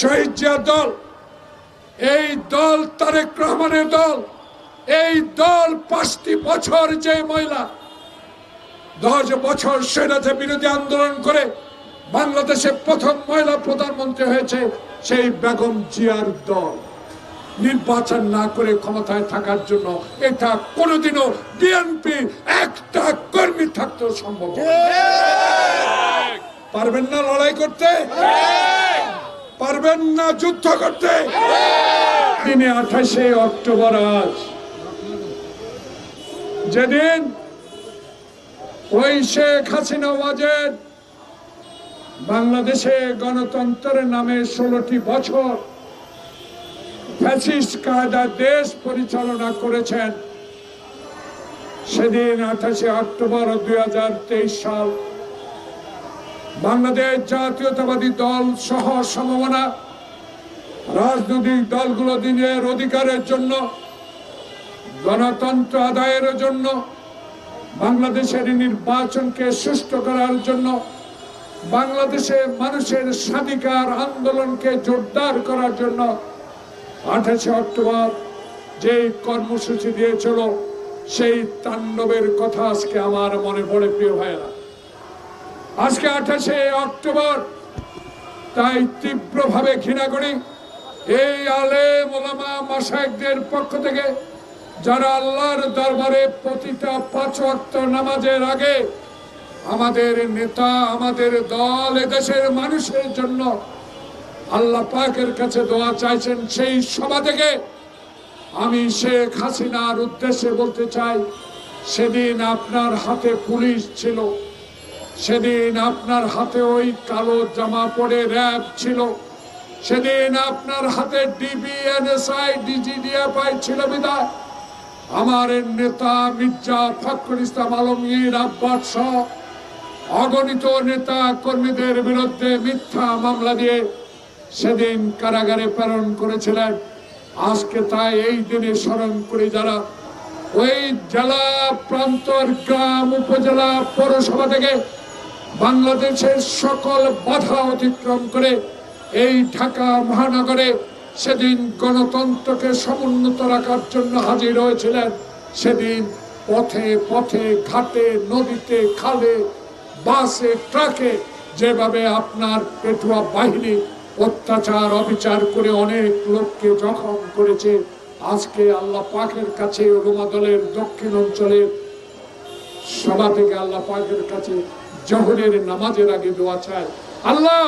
শহীদ জিয়ার দল এই দল তারেক রহমানের দল এই দল পাঁচটি বছর যে মহিলা দশ বছর সেনাতে বিরোধী আন্দোলন করে বাংলাদেশে প্রথম মহিলা প্রধানমন্ত্রী হয়েছে সেই বেগম জিয়ার দল। নির্বাচন না করে ক্ষমতায় থাকার জন্য এটা কোনোদিনও বিএনপি একটা কর্মী থাকতেও সম্ভব পারবেন না লড়াই করতে? পারবেন না যুদ্ধ করতে। তিনি আঠাশে অক্টোবর আজ। যেদিন ওই শেখ হাসিনা বাংলাদেশে গণতন্ত্রের নামে ষোলোটি বছর ফ্যাসিস্ট কায়দা দেশ পরিচালনা করেছেন, সেদিন আঠাশে অক্টোবর দুই হাজার তেইশ সাল বাংলাদেশ জাতীয়তাবাদী দল সহ সম্ভাবনা রাজনৈতিক দলগুলো দিনের অধিকারের জন্য, গণতন্ত্র আদায়ের জন্য, বাংলাদেশের নির্বাচনকে সুষ্ঠু করার জন্য বাংলাদেশে মানুষের স্বাধিকার আন্দোলনকে জোরদার করার জন্য আঠাশে অক্টোবর যে কর্মসূচি দিয়েছিল, সেই তাণ্ডবের কথা আজকে আমার মনে পড়ে, প্রিয় ভাইয়েরা। আজকে আঠাশে অক্টোবর, তাই তীব্রভাবে ঘৃণা করি এই আলে মোলামা মাসায়কদের পক্ষ থেকে যারা আল্লাহর দরবারে প্রতিটা পাঁচ ওয়াক্ত নামাজের আগে আমাদের নেতা, আমাদের দল, এদেশের মানুষের জন্য আল্লাহ পাকের কাছে দোয়া চাইছেন, সেই সভা থেকে আমি শেখ হাসিনার উদ্দেশ্যে বলতে চাই, সেদিন আপনার হাতে পুলিশ ছিল। সেদিন আপনার হাতে ওই কালো জামা পরে র্যাব ছিল। সেদিন আপনার হাতে ডিবি ডিজিডিএফআই ছিল বিদায়। আমার নেতা মির্জা ফখরুল ইসলাম আলমগীর আব্বাস সহ অগণিত নেতা কর্মীদের বিরুদ্ধে মিথ্যা মামলা দিয়ে সেদিন কারাগারে প্রেরণ করেছিলেন। আজকে তাই এই দিনে স্মরণ করে যারা ওই জেলা প্রান্তর গ্রাম উপজেলা পৌরসভা থেকে বাংলাদেশের সকল বাধা অতিক্রম করে এই ঢাকা মহানগরে সেদিন গণতন্ত্রকে সমুন্নত রাখার জন্য হাজির হয়েছিলেন। সেদিন পথে পথে, ঘাটে, নদীতে, খালে, বাসে, ট্রাকে যেভাবে আপনার পেটুয়া বাহিনী অত্যাচার, অবিচার করে অনেক লোককে জখম করেছে, আজকে আল্লাহ পাকের কাছে রোমা দলের দক্ষিণ অঞ্চলের সভা থেকে আল্লাহ পাকের কাছে জহরের নামাজের আগে দোয়া চায়। আল্লাহ